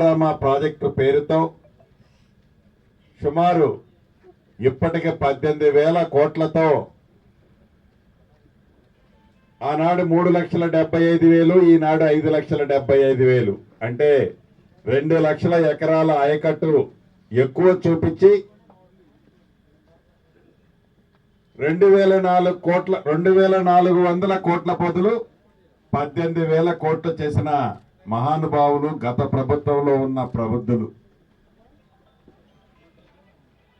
Sitarama project పేరుతో సుమారు ఇప్పటికే పద్దెనిమిది వేల కోట్లతో ఆనాడు మూడు లక్షల డెబ్బై ఐదు వేలు ఈనాడు ఐదు లక్షల డెబ్బై ఐదు వేలు. అంటే రెండు లక్షల ఎకరాల ఆయకట్టు ఎక్కువ చూపించి రెండు వేల నాలుగు కోట్ల రెండు వేల నాలుగు వందల కోట్ల బదులు పద్దెనిమిది వేల కోట్లు చేసిన మహానుభావులు గత ప్రభుత్వంలో ఉన్న ప్రబుద్ధులు.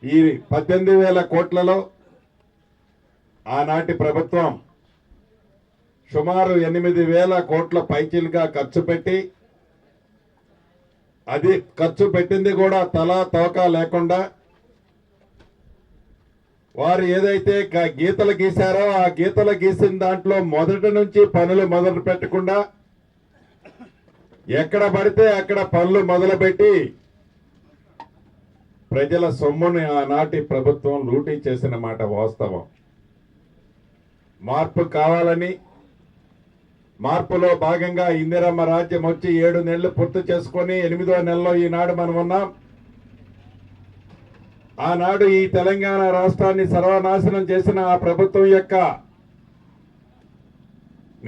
ఈ పద్దెనిమిది వేల కోట్లలో ఆనాటి ప్రభుత్వం సుమారు ఎనిమిది వేల కోట్ల పైచీలుగా ఖర్చు పెట్టి అది ఖర్చు పెట్టింది కూడా తలా తోక లేకుండా వారు ఏదైతే గ- గీతలు గీశారో ఆ గీతలు గీసిన దాంట్లో మొదటి నుంచి పనులు మొదలు పెట్టకుండా ఎక్కడ పడితే అక్కడ పనులు మొదలుపెట్టి ప్రజల సొమ్ముని ఆనాటి ప్రభుత్వం లూటీ చేసిన మాట వాస్తవం. మార్పు కావాలని మార్పులో భాగంగా ఇందిరమ్మ రాజ్యం వచ్చి ఏడు నెలలు పూర్తి చేసుకొని ఎనిమిదో నెలలో ఈనాడు మనం ఉన్నాం. ఆనాడు ఈ తెలంగాణ రాష్ట్రాన్ని సర్వనాశనం చేసిన ఆ ప్రభుత్వం యొక్క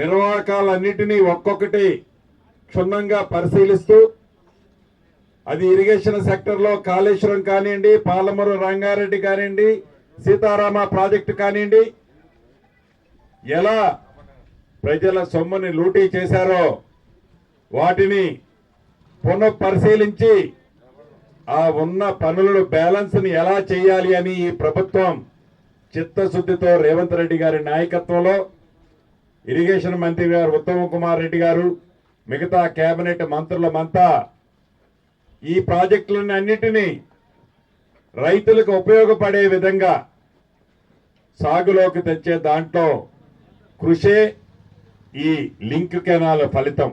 నిర్వాహకాలన్నిటినీ ఒక్కొక్కటి క్షుణ్ణంగా పరిశీలిస్తూ అది ఇరిగేషన్ సెక్టర్లో కాళేశ్వరం కానివ్వండి పాలమూరు రంగారెడ్డి కానివ్వండి సీతారామ ప్రాజెక్టు కానివ్వండి ఎలా ప్రజల సొమ్ముని లూటీ చేశారో వాటిని పునః పరిశీలించి ఆ ఉన్న పనులను బ్యాలెన్స్ని ఎలా చేయాలి అని ఈ ప్రభుత్వం చిత్తశుద్ధితో రేవంత్ రెడ్డి గారి నాయకత్వంలో ఇరిగేషన్ మంత్రి గారు ఉత్తమ్ కుమార్ రెడ్డి గారు మిగతా కేబినెట్ మంత్రులమంతా ఈ ప్రాజెక్టులను అన్నిటినీ రైతులకు ఉపయోగపడే విధంగా సాగులోకి తెచ్చే దాంట్లో కృషే ఈ లింక్ కెనాల ఫలితం.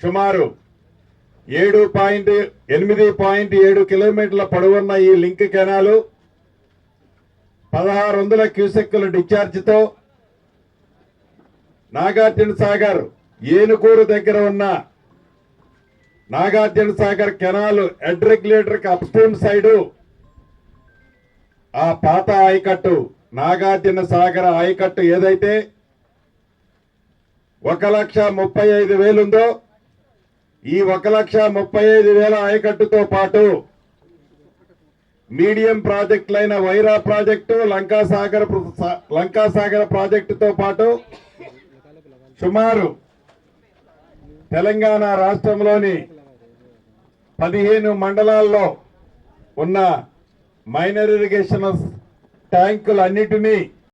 సుమారు ఏడు పాయింట్ ఎనిమిది పాయింట్ ఏడు కిలోమీటర్ల పొడవున్న ఈ లింక్ కెనాలు పదహారు వందల క్యూసెక్కుల డిశ్చార్జితో నాగార్జున సాగర్ ఏనుకూరు దగ్గర ఉన్న Nagarjuna Sagar canal head regulator upstream side ఆ పాత ఆయకట్టు నాగార్జున సాగర్ ఆయకట్టు ఏదైతే ఒక లక్ష ముప్పై ఐదు వేలుందో ఈ ఒక లక్ష ముప్పై ఐదు వేల ఆయకట్టుతో పాటు మీడియం ప్రాజెక్టులైన వైరా ప్రాజెక్టు లంకాసాగర్ లంకాసాగర్ ప్రాజెక్టుతో పాటు సుమారు తెలంగాణ రాష్ట్రంలోని పదిహేను మండలాల్లో ఉన్న మైనర్ ఇరిగేషన్ ట్యాంకులన్నిటినీ